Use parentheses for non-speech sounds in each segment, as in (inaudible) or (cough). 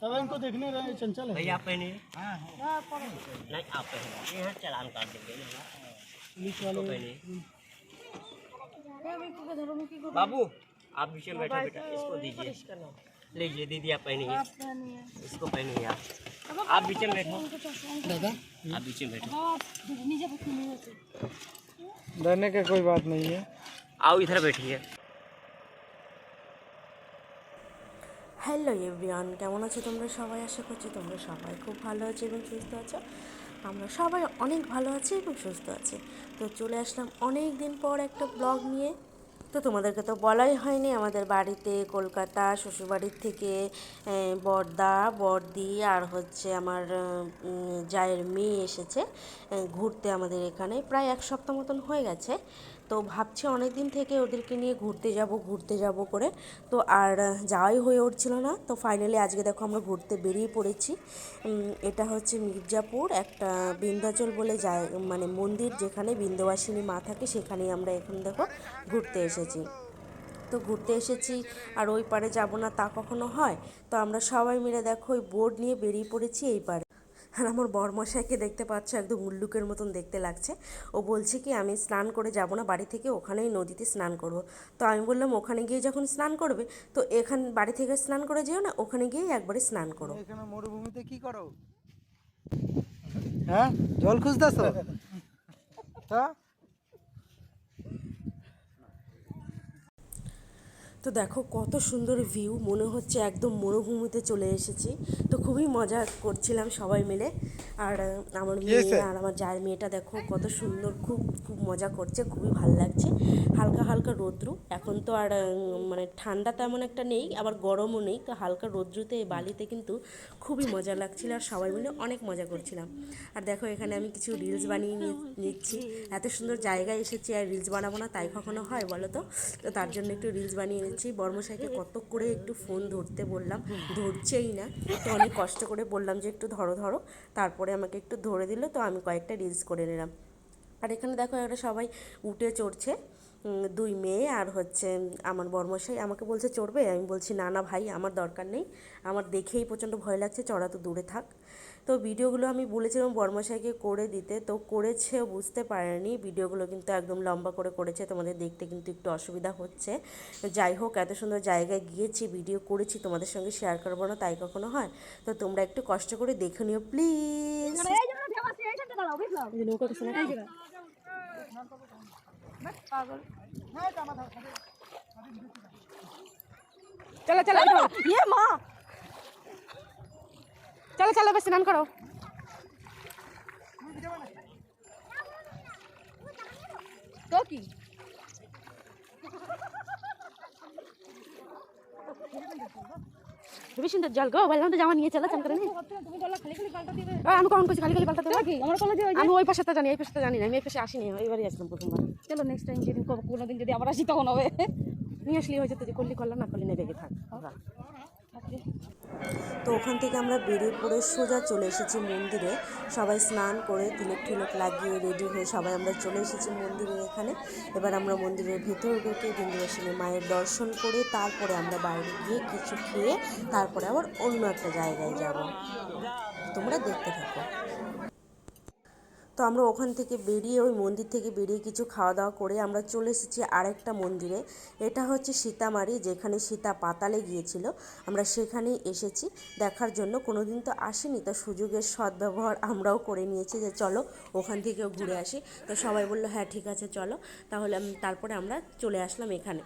तब इनको देखने रहे चंचल है। भैया पहने हाँ? हाँ। नहीं आप पहने ये चलान काट देंगे पुलिस वाले। पहने बाबू आप पीछे बैठा बेटा इसको दीजिए। लीजिए दीदी आप पहनिए इसको पहनिए आप आप बीच में बैठो दादा आप बीच में बैठो डरने की कोई बात नहीं है आओ इधर बैठिए হ্যালো এভরিওয়ান কেমন আছো তোমরা সবাই আশা করছি তোমরা সবাই খুব ভালো আছো এবং সুস্থ আছো আমরা সবাই অনেক ভালো আছি এবং সুস্থ আছি তো চলে আসলাম অনেক দিন পর একটা ব্লগ নিয়ে তো তোমাদেরকে তো বলাই হয়নি। আমাদের বাড়িতে কলকাতা, শ্বশুরবাড়ির থেকে বর্দা, বর্দি আর হচ্ছে আমার জায়ের মেয়ে এসেছে ঘুরতে আমাদের এখানে। প্রায় এক সপ্তাহ মতন হয়ে গেছে। তো ভাবছি অনেক দিন থেকে ওদেরকে নিয়ে ঘুরতে যাব ঘুরতে যাব করে। তো আর যাওয়াই হয়ে উঠছিল না। তো ফাইনালি আজকে দেখো আমরা ঘুরতে বেরিয়ে পড়েছি। এটা হচ্ছে মির্জাপুর, একটা বিন্ধ্যাচল বলে যায় মানে মন্দির যেখানে বিন্ধ্যবাসিনী মা থাকে সেখানেই আমরা এখন দেখো ঘুরতে এসেছি। তো ঘুরতে এসেছি আর ওই পারে যাব না তা কখনো হয়? তো আমরা সবাই মিলে দেখো ওই বোর্ড নিয়ে বেরিয়ে পড়েছি এই পারে। আর আমার বরমশাইকে দেখতে পাচ্ছ একদম উল্লুকের মতন দেখতে লাগছে। ও বলছে কি আমি স্নান করে যাব না বাড়ি থেকে ওখানেই নদীতে স্নান করব। তো আমি বললাম ওখানে গিয়ে যখন স্নান করবে তো এখান বাড়ি থেকে স্নান করে যেও না ওখানে গিয়ে একবারে স্নান করো। এখানে মরুভূমিতে কি করো? হ্যাঁ? জল খুঁজতেছ? হ্যাঁ (laughs) তো দেখো কত সুন্দর ভিউ মনে হচ্ছে একদম মরুভূমিতে চলে এসেছি। তো খুবই মজা করছিলাম সবাই মিলে। আর আমার মেয়ে আর আমার যার মেয়েটা দেখো কত সুন্দর খুব খুব মজা করছে খুবই ভালো লাগছে। হালকা হালকা রৌদ্রু। এখন তো আর মানে ঠান্ডা তেমন একটা নেই আবার গরমও নেই। তো হালকা রৌদ্রুতে বালিতে কিন্তু খুবই মজা লাগছিল আর সবাই মিলে অনেক মজা করছিলাম। আর দেখো এখানে আমি কিছু রিলস বানিয়ে নিচ্ছি। এত সুন্দর জায়গায় এসেছি আর রিলস বানাবো না তাই কখনো হয় বলো তো? তো তার জন্য একটু রিলস বানিয়ে নিচ্ছি বর্মশাইকে কত করে একটু ফোন ধরতে বললাম। ধরছেই না। তো অনেক কষ্ট করে বললাম যে, একটু ধরো ধরো। তারপরে আমাকে একটু ধরে দিল, তো আমি কয়েকটা রিলস করে নিলাম। আর এখানে দেখো একটা সবাই উঠে চড়ছে। দুই মেয়ে আর হচ্ছে আমার বর্মশাই। আমাকে বলছে, চড়বে? আমি বলছি, না না ভাই, আমার দরকার নেই। আমার দেখেই প্রচণ্ড ভয় লাগছে, চড়া তো দূরে থাক। তো ভিডিওগুলো আমি বলেছিলাম বর্মশাইকে করে দিতে তো করেছে বুঝতে পারেনি। ভিডিওগুলো কিন্তু একদম লম্বা করে করেছে তোমাদের দেখতে কিন্তু একটু অসুবিধা হচ্ছে। যাই হোক এত সুন্দর জায়গায় গিয়েছি ভিডিও করেছি তোমাদের সঙ্গে শেয়ার করব না তাই কখনো হয়? তো তোমরা একটু কষ্ট করে দেখে নিও প্লিজ নৌকা কিছু না चलो চলো চলো বেশি স্নান করো। তো কি? বললাম তো নিয়ে চলো আমি কখন করছি খালি খালি পাল্টাতে ওই পাশে জানি এই পাশে জানি না আমি পাশে চলো নেক্সট টাইম যেদিন কোনো দিন যদি আবার আসি তখন হবে। নিয়ে আসলেই হয়ে করলি করলাম না করলি নেবে থাক তো ওখান থেকে আমরা বেরিয়ে পড়ে সোজা চলে এসেছি মন্দিরে। সবাই স্নান করে তিলক ঠিলক লাগিয়ে রেডি হয়ে সবাই আমরা চলে এসেছি মন্দিরের এখানে। এবার আমরা মন্দিরের ভেতর ঢুকে বিন্দুবাসিনী মায়ের দর্শন করে তারপরে আমরা বাইরে গিয়ে কিছু খেয়ে তারপরে আবার অন্য একটা জায়গায় যাব। তোমরা দেখতে থাকো। তো আমরা ওখান থেকে বেরিয়ে, ওই মন্দির থেকে বেরিয়ে কিছু খাওয়া দাওয়া করে আমরা চলে এসেছি আরেকটা মন্দিরে। এটা হচ্ছে সীতামারি, যেখানে সীতা পাতালে গিয়েছিল। আমরা সেখানেই এসেছি। দেখার জন্য কোনোদিন তো আসিনি, তো সুযোগের সদ্ব্যবহার আমরাও করে নিয়েছি যে চলো ওখান থেকেও ঘুরে আসি। তো সবাই বলল হ্যাঁ ঠিক আছে, চলো। তাহলে তারপরে আমরা চলে আসলাম এখানে।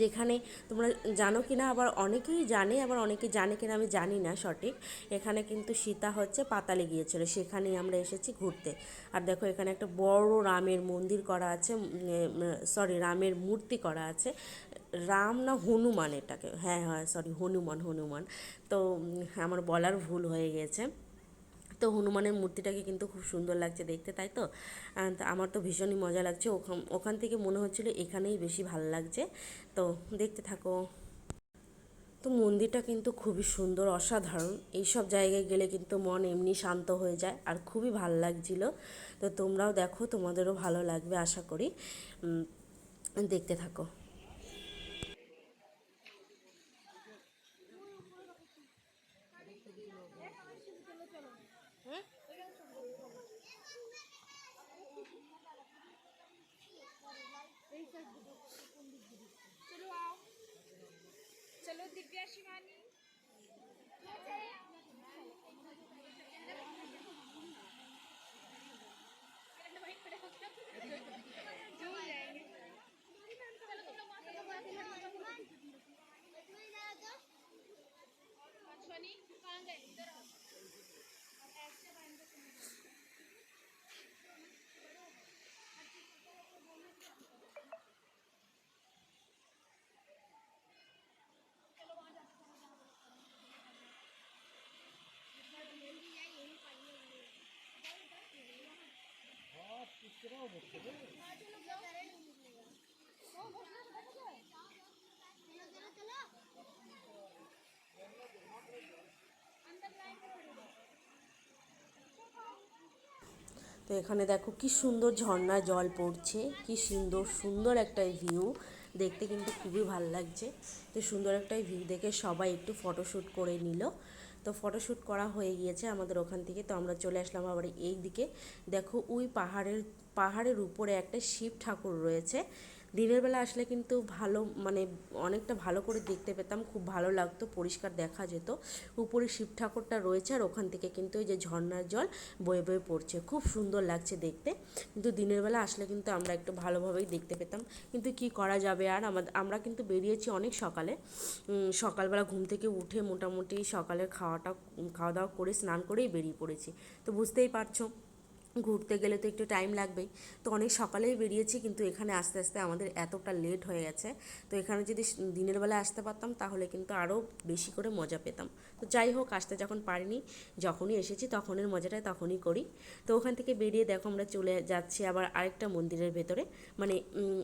যেখানে তোমরা জানো কি না আবার অনেকেই জানে, আবার অনেকে জানে কিনা, আমি জানি না সঠিক। এখানে কিন্তু সীতা হচ্ছে পাতালে গিয়েছিল, সেখানেই আমরা এসেছি ঘুরতে। আর দেখো, এখানে একটা বড় রামের মন্দির করা আছে সরি রামের মূর্তি করা আছে। রাম না হনুমান এটাকে? হ্যাঁ হ্যাঁ সরি হনুমান হনুমান। তো আমার বলার ভুল হয়ে গেছে। তো হনুমানের মূর্তিটাকে কিন্তু খুব সুন্দর লাগছে দেখতে, তাই তো? আমার তো ভীষণই মজা লাগছে। ওখান ওখান থেকে মনে হচ্ছিল এখানেই বেশি ভালো লাগছে। তো দেখতে থাকো। তো মন্দিরটা কিন্তু খুবই সুন্দর, অসাধারণ। এই সব জায়গায় গেলে কিন্তু মন এমনি শান্ত হয়ে যায় আর খুবই ভালো লাগছিল। তো তোমরাও দেখো, তোমাদেরও ভালো লাগবে, আশা করি। দেখতে থাকো। তো এখানে দেখো কি সুন্দর ঝর্ণায় জল পড়ছে, কি সুন্দর সুন্দর একটা ভিউ দেখতে কিন্তু খুবই ভালো লাগছে। তো সুন্দর একটা ভিউ দেখে সবাই একটু ফটোশ্যুট করে নিল। তো ফটোশ্যুট করা হয়ে গিয়েছে আমাদের ওখান থেকে। তো আমরা চলে আসলাম আবার এই দিকে দেখো, ওই পাহাড়ের পাহাড়ের উপরে একটা শিব ঠাকুর রয়েছে। দিনের বেলা আসলে কিন্তু ভালো মানে অনেকটা ভালো করে দেখতে পেতাম, খুব ভালো লাগতো, পরিষ্কার দেখা যেত। উপরে শিব ঠাকুরটা রয়েছে আর ওখান থেকে কিন্তু ওই যে ঝর্ণার জল বয়ে বয়ে পড়ছে। খুব সুন্দর লাগছে দেখতে। কিন্তু দিনের বেলা আসলে কিন্তু আমরা একটু ভালোভাবেই দেখতে পেতাম। কিন্তু কি করা যাবে আর আমাদের আমরা কিন্তু বেরিয়েছি অনেক সকালে। সকালবেলা ঘুম থেকে উঠে মোটামুটি সকালের খাওয়াটা খাওয়া দাওয়া করে স্নান করেই বেরিয়ে পড়েছি। তো বুঝতেই পারছ। ঘুরতে গেলে তো একটু টাইম লাগবেই। তো অনেক সকালেই বেরিয়েছি, কিন্তু এখানে আস্তে আস্তে আমাদের এতটা লেট হয়ে গেছে। তো এখানে যদি দিনের বেলা আসতে পারতাম, তাহলে কিন্তু আরও বেশি করে মজা পেতাম। তো যাই হোক, আসতে যখন পারিনি, যখনই এসেছি তখনের মজাটা তখনই করি। তো ওখান থেকে বেরিয়ে দেখো আমরা চলে যাচ্ছি আবার আরেকটা মন্দিরের ভেতরে। মানে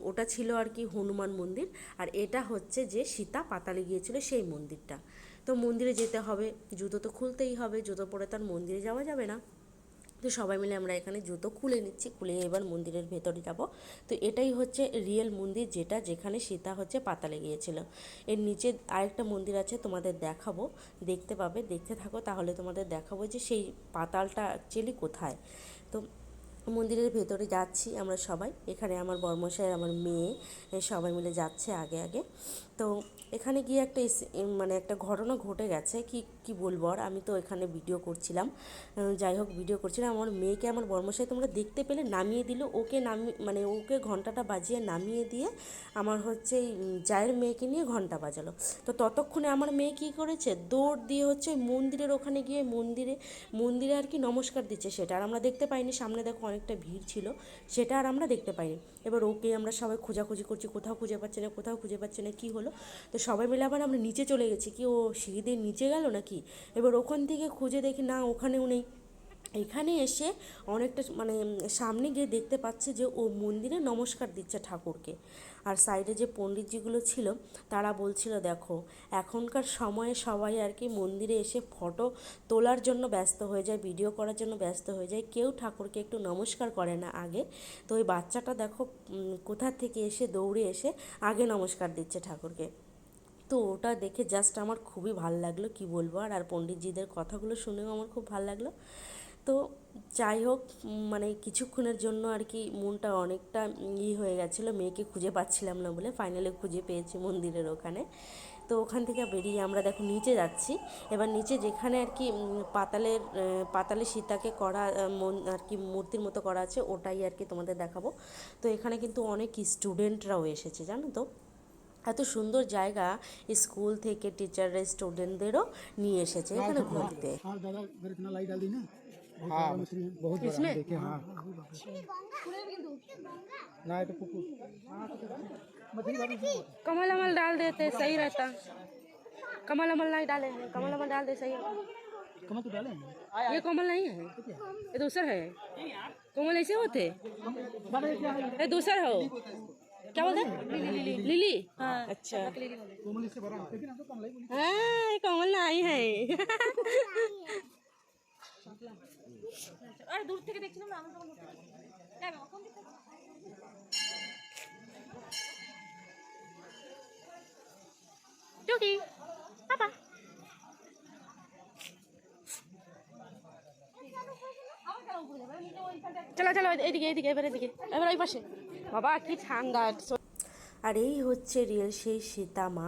ওটা ছিল আর কি হনুমান মন্দির, আর এটা হচ্ছে যে সীতা পাতালে গিয়েছিল সেই মন্দিরটা। তো মন্দিরে যেতে হবে, জুতো তো খুলতেই হবে, জুতো পরে তার মন্দিরে যাওয়া যাবে না। তো সবাই মিলে আমরা এখানে জুতো খুলে নিচ্ছি, খুলে এবার মন্দিরের ভেতরে যাব। তো এটাই হচ্ছে রিয়েল মন্দির যেটা যেখানে সীতা হচ্ছে পাতালে গিয়েছিল। এর নিচে আরেকটা মন্দির আছে, তোমাদের দেখাবো। দেখতে পাবে, দেখতে থাকো, তাহলে তোমাদের দেখাবো যে সেই পাতালটা অ্যাকচুয়ালি কোথায়। তো মন্দিরের ভেতরে যাচ্ছি আমরা সবাই। এখানে আমার বর্মশাই আমার মেয়ে সবাই মিলে যাচ্ছে আগে আগে। তো এখানে গিয়ে একটা মানে একটা ঘটনা ঘটে গেছে, কি কি বলব আর? আমি তো এখানে ভিডিও করছিলাম। যাই হোক ভিডিও করছিলাম। আমার মেয়েকে, আমার বর্মশাই তোমরা দেখতে পেলে, নামিয়ে দিল। ওকে নামি মানে ওকে ঘন্টাটা বাজিয়ে নামিয়ে দিয়ে আমার হচ্ছে জায়ের মেয়েকে নিয়ে ঘণ্টা বাজালো। তো ততক্ষণে আমার মেয়ে কী করেছে? দৌড় দিয়ে হচ্ছে মন্দিরের ওখানে গিয়ে মন্দিরে মন্দিরে আর কি নমস্কার দিচ্ছে সেটা। আর আমরা দেখতে পাইনি, সামনে দেখো অনেকটা ভিড় ছিল, সেটা আর আমরা দেখতে পাইনি। এবার ওকে আমরা সবাই খোঁজাখুঁজি করছি, কোথাও খুঁজে পাচ্ছি না, কোথাও খুঁজে পাচ্ছি না, কী হলো? তো সবাই মিলে আবার আমরা নিচে চলে গেছি, কি ও সিঁড়িদের নিচে গেল নাকি? এবার ওখান থেকে খুঁজে দেখি, না, ওখানেও নেই। এখানে এসে অনেকটা মানে সামনে গিয়ে দেখতে পাচ্ছে যে ও মন্দিরে নমস্কার দিচ্ছে ঠাকুরকে। আর সাইডে যে পণ্ডিতজিগুলো ছিল, তারা বলছিল, দেখো, এখনকার সময়ে সবাই আর কি মন্দিরে এসে ফটো তোলার জন্য ব্যস্ত হয়ে যায়, ভিডিও করার জন্য ব্যস্ত হয়ে যায়। কেউ ঠাকুরকে একটু নমস্কার করে না আগে। তো ওই বাচ্চাটা দেখো কোথা থেকে এসে দৌড়ে এসে আগে নমস্কার দিচ্ছে ঠাকুরকে। তো ওটা দেখে জাস্ট আমার খুবই ভালো লাগল, কি বলব আর? আর পণ্ডিতজিদের কথাগুলো শুনেও আমার খুব ভালো লাগল। তো যাই হোক মানে কিছুক্ষণের জন্য আর কি মনটা অনেকটা ই হয়ে গেছিল। মেয়েকে খুঁজে পাচ্ছিলাম না বলে ফাইনালি খুঁজে পেয়েছি মন্দিরের ওখানে। তো ওখান থেকে বেরিয়ে আমরা দেখো নিচে যাচ্ছি। এবার নিচে যেখানে আর কি পাতালের পাতালে সীতাকে করা মন- আর কি মূর্তির মতো করা আছে ওটাই আর কি তোমাদের দেখাবো। তো এখানে কিন্তু অনেক স্টুডেন্টরাও এসেছে জানো তো? এত সুন্দর জায়গা স্কুল থেকে টিচাররা স্টুডেন্টদেরও নিয়ে এসেছে এখানে ঘুরতে। हाँ हाँ। बहुत बड़ा हम देखे हाँ। ना तो कमल अमल डाल देते सही रहता। कमल अमल नहीं डाले हैं कमल अमल डाल दे सही कमल तो डाले हैं। ये कमल नहीं है। ये दूसर है। कमल ऐसे होते? ये दूसर हो। क्या बोलते हैं? लिली। हाँ। अच्छा। कोमल इससे बड़ा है। तो कमल ही बोली। हाँ। (laughs) আরে দূর থেকে দেখছিলাম না আমি তখন থেকে টুকি পাপা। চলো চলো এইদিকে এইদিকে এবার এদিকে এবার ওই পাশে। বাবা কি ঠান্ডা আর এই হচ্ছে রিয়েল সেই সীতা মা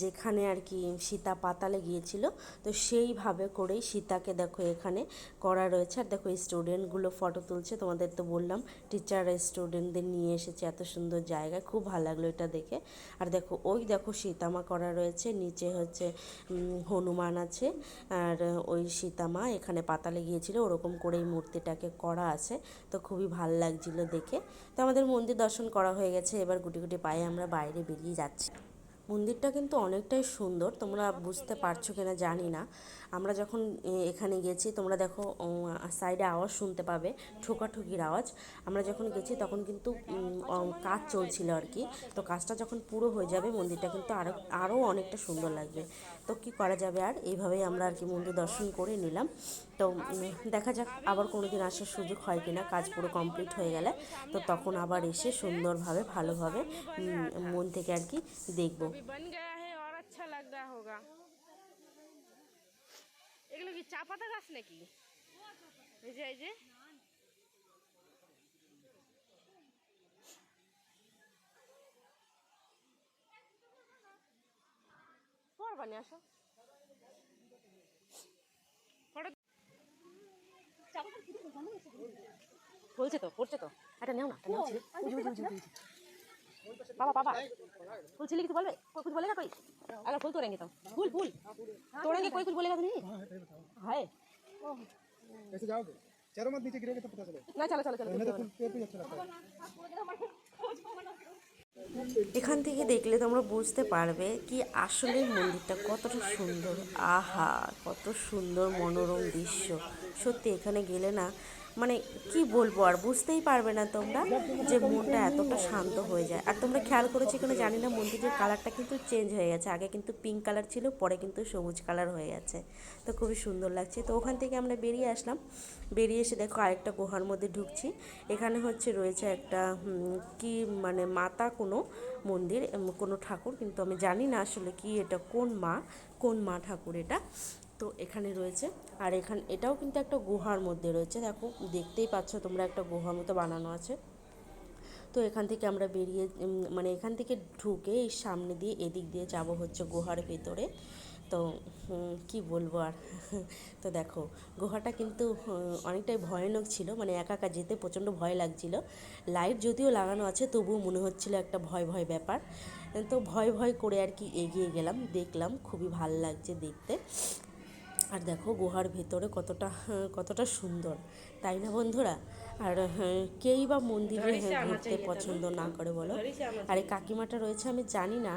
যেখানে আর কি সীতা পাতালে গিয়েছিল, তো সেইভাবে করেই সীতাকে দেখো এখানে করা রয়েছে। আর দেখো স্টুডেন্টগুলো ফটো তুলছে, তোমাদের তো বললাম টিচাররা স্টুডেন্টদের নিয়ে এসেছে, এত সুন্দর জায়গায় খুব ভালো লাগল এটা দেখে। আর দেখো ওই দেখো সীতামা করা রয়েছে, নিচে হচ্ছে হনুমান আছে, আর ওই সীতামা এখানে পাতালে গিয়েছিল, ওরকম করে এই মূর্তিটাকে করা আছে, তো খুবই ভালো লাগছিল দেখে। তো আমাদের মন্দির দর্শন করা হয়ে গেছে, এবার গুটি গুটি পায়ে আমরা বাইরে বেরিয়ে যাচ্ছি। মন্দিরটা কিন্তু অনেকটাই সুন্দর। তোমরা বুঝতে পারছ কিনা জানি না। আমরা যখন এখানে গেছি, তোমরা দেখো সাইডে আওয়াজ শুনতে পাবে, ঠোকাঠুকির আওয়াজ। আমরা যখন গেছি, তখন কিন্তু কাজ চলছিল আর কি। তো কাজটা যখন পুরো হয়ে যাবে, মন্দিরটা কিন্তু আরও আরও অনেকটা সুন্দর লাগবে। তো কি করা যাবে আর? এইভাবেই আমরা আর কি মন্দির দর্শন করে নিলাম। তো দেখা যাক আবার কোনো দিন আসার সুযোগ হয় কি না কাজ পুরো কমপ্লিট হয়ে গেলে তো তখন আবার এসে সুন্দরভাবে, ভালোভাবে মন থেকে আর কি দেখব। আচ্ছা এগুলো কি চা পাতা গাছ নাকি? এই যে এই যে। উজি, উজি, উজি। बाबा बाबा फूल छिली की तो बोल कोई कुछ बोलेगा कोई अगर फूल तोड़ेंगे तो फूल फूल तोड़ेंगे कोई कुछ बोलेगा तो नहीं हाँ है बताओ है कैसे जाओगे चारों मत नीचे गिरोगे तो पता चलेगा ना चलो चलो चलो এখান থেকে দেখলে তোমরা বুঝতে পারবে কি আসলে মন্দিরটা কতটা সুন্দর। আহা, কত সুন্দর মনোরম দৃশ্য। সত্যি এখানে গেলে না মানে কি বলব আর বুঝতেই পারবে না তোমরা যে মনটা এতটা শান্ত হয়ে যায়। আর তোমরা খেয়াল করেছ এখানে জানি না, মন্দিরের কালারটা কিন্তু চেঞ্জ হয়ে গেছে। আগে কিন্তু পিঙ্ক কালার ছিল, পরে কিন্তু সবুজ কালার হয়ে গেছে। তো খুবই সুন্দর লাগছে। তো ওখান থেকে আমরা বেরিয়ে আসলাম। বেরিয়ে এসে দেখো আরেকটা গুহার মধ্যে ঢুকছি। এখানে হচ্ছে রয়েছে একটা কি মানে মাতা কোনো মন্দির, কোনো ঠাকুর, কিন্তু আমি জানি না আসলে কি এটা, কোন মা কোন মা ঠাকুর এটা। তো এখানে রয়েছে। আর এখানে, এটাও কিন্তু একটা গুহার মধ্যে রয়েছে। দেখো, দেখতেই পাচ্ছ তোমরা একটা গুহার মতো বানানো আছে। তো এখান থেকে আমরা বেরিয়ে মানে এখান থেকে ঢুকে এই সামনে দিয়ে এদিক দিয়ে যাব হচ্ছে গুহার ভেতরে। তো কি বলব আর? (laughs) তো দেখো, গুহাটা কিন্তু অনেকটাই ভয়ানক ছিল। মানে একা একা যেতে প্রচণ্ড ভয় লাগছিল। লাইট যদিও লাগানো আছে, তবুও মনে হচ্ছিল একটা ভয় ভয় ব্যাপার। তো ভয় ভয় করে আর কি এগিয়ে গেলাম, দেখলাম, খুবই ভালো লাগছে দেখতে। আর দেখো গুহার ভেতরে কতটা কতটা সুন্দর তাই না বন্ধুরা? আর কেই বা মন্দিরে হ্যাঁ, ঘুরতে পছন্দ না করে বলো। আর এই কাকিমাটা রয়েছে আমি জানি না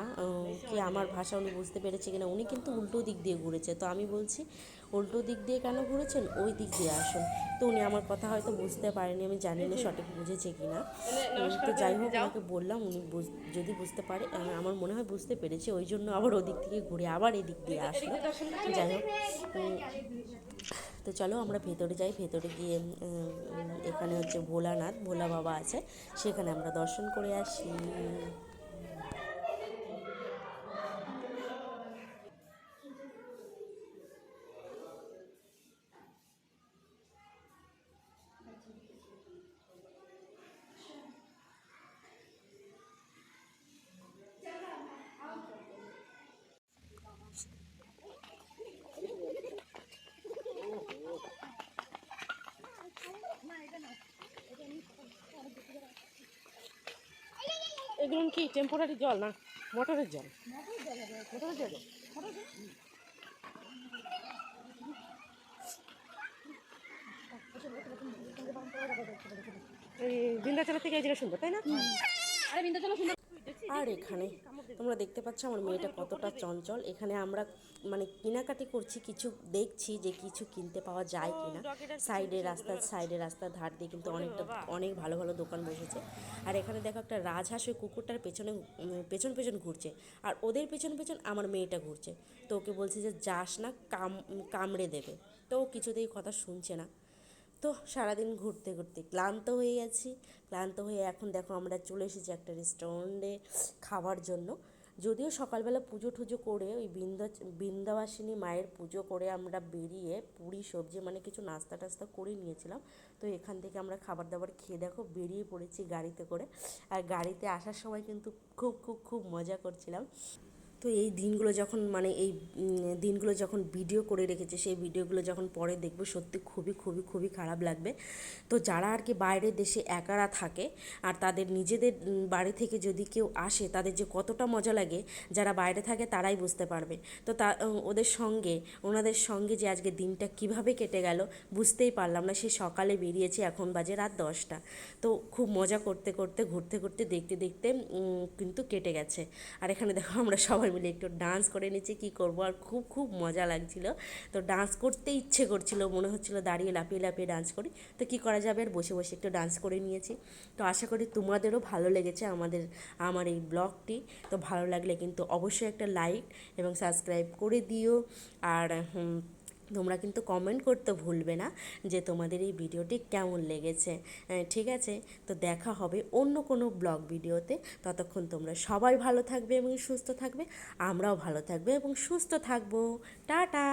কি আমার ভাষা উনি বুঝতে পেরেছে কিনা উনি কিন্তু উল্টো দিক দিয়ে ঘুরেছে। তো আমি বলছি উল্টো দিক দিয়ে কেন ঘুরেছেন? ওই দিক দিয়ে আসুন। তো উনি আমার কথা হয়তো বুঝতে পারেনি আমি জানি না সঠিক বুঝেছে কিনা। উম, তো যাই হোক ওনাকে বললাম উনি বুঝ- যদি বুঝতে পারে আমার মনে হয় বুঝতে পেরেছে ওই জন্য আবার ওদিক থেকে ঘুরে আবার এদিক দিয়ে আসলো। যাই হোক তো চলো আমরা ভেতরে যাই। ভেতরে গিয়ে এখানে হচ্ছে ভোলানাথ, ভোলা বাবা আছে। সেখানে আমরা দর্শন করে আসি। এগুলো কি টেম্পোরারি জল না মোটরের জল? মোটরের জল থেকে এই জায়গা সুন্দর তাই না? আর এখানে তোমরা দেখতে পাচ্ছ আমার মেয়েটা কতটা চঞ্চল। এখানে আমরা মানে কেনাকাটি করছি কিছু দেখছি যে কিছু কিনতে পাওয়া যায় কিনা। সাইডে রাস্তার সাইডে রাস্তার ধার দিয়ে কিন্তু অনেকটা অনেক ভালো ভালো দোকান বসেছে। আর এখানে দেখো একটা রাজহাঁস ওই কুকুরটার পেছনে পেছন পেছন ঘুরছে। আর ওদের পেছন পেছন আমার মেয়েটা ঘুরছে। তো ওকে বলছে যে যাস না কাম কামড়ে দেবে। তো ও কিছুতেই কথা শুনছে না। তো সারাদিন ঘুরতে ঘুরতে ক্লান্ত হয়ে গেছি। ক্লান্ত হয়ে এখন দেখো আমরা চলে এসেছি একটা রেস্টুরেন্টে খাওয়ার জন্য। যদিও সকালবেলা পুজো টুজো করে ওই বৃন্দা, বৃন্দাবাসিনী মায়ের পুজো করে আমরা বেরিয়ে পুরি, সবজি মানে কিছু নাস্তা টাস্তা করে নিয়েছিলাম। তো এখান থেকে আমরা খাবার দাবার খেয়ে দেখো বেরিয়ে পড়েছি গাড়িতে করে। আর গাড়িতে আসার সময় কিন্তু খুব খুব খুব মজা করছিলাম। তো এই দিনগুলো যখন মানে এই দিনগুলো যখন ভিডিও করে রেখেছে, সেই ভিডিওগুলো যখন পরে দেখব, সত্যি খুবই খুবই খুবই খারাপ লাগবে। তো যারা আর কি বাইরের দেশে একারা থাকে, আর তাদের নিজেদের বাড়ি থেকে যদি কেউ আসে, তাদের যে কতটা মজা লাগে, যারা বাইরে থাকে তারাই বুঝতে পারবে। তো তা ওদের সঙ্গে, ওনাদের সঙ্গে যে আজকে দিনটা কীভাবে কেটে গেল, বুঝতেই পারলাম না। সে সকালে বেরিয়েছে, এখন বাজে রাত দশটা। তো খুব মজা করতে করতে, ঘুরতে ঘুরতে দেখতে দেখতে কিন্তু কেটে গেছে। আর এখানে দেখো আমরা সবাই মিলে একটু ডান্স করে নিচ্ছে, কি করব? আর খুব খুব মজা লাগছিল। তো ডান্স করতে ইচ্ছে করছিল, মনে হচ্ছিল দাঁড়িয়ে লাফিয়ে লাফিয়ে ডান্স করি। তো কি করা যাবে? আর বসে বসে একটু ডান্স করে নিয়েছি। তো আশা করি তোমাদেরও ভালো লেগেছে আমাদের, আমার এই ব্লগটি। তো ভালো লাগলে কিন্তু অবশ্যই একটা লাইক এবং সাবস্ক্রাইব করে দিও। আর তোমরা কিন্তু কমেন্ট করতে ভুলবে না যে তোমাদের এই ভিডিওটি কেমন লেগেছে। ঠিক আছে? তো দেখা হবে অন্য কোনো ব্লগ ভিডিওতে। ততক্ষণ তোমরা সবাই ভালো থাকবে এবং সুস্থ থাকবে। আমরাও ভালো থাকবে এবং সুস্থ থাকব। টাটা!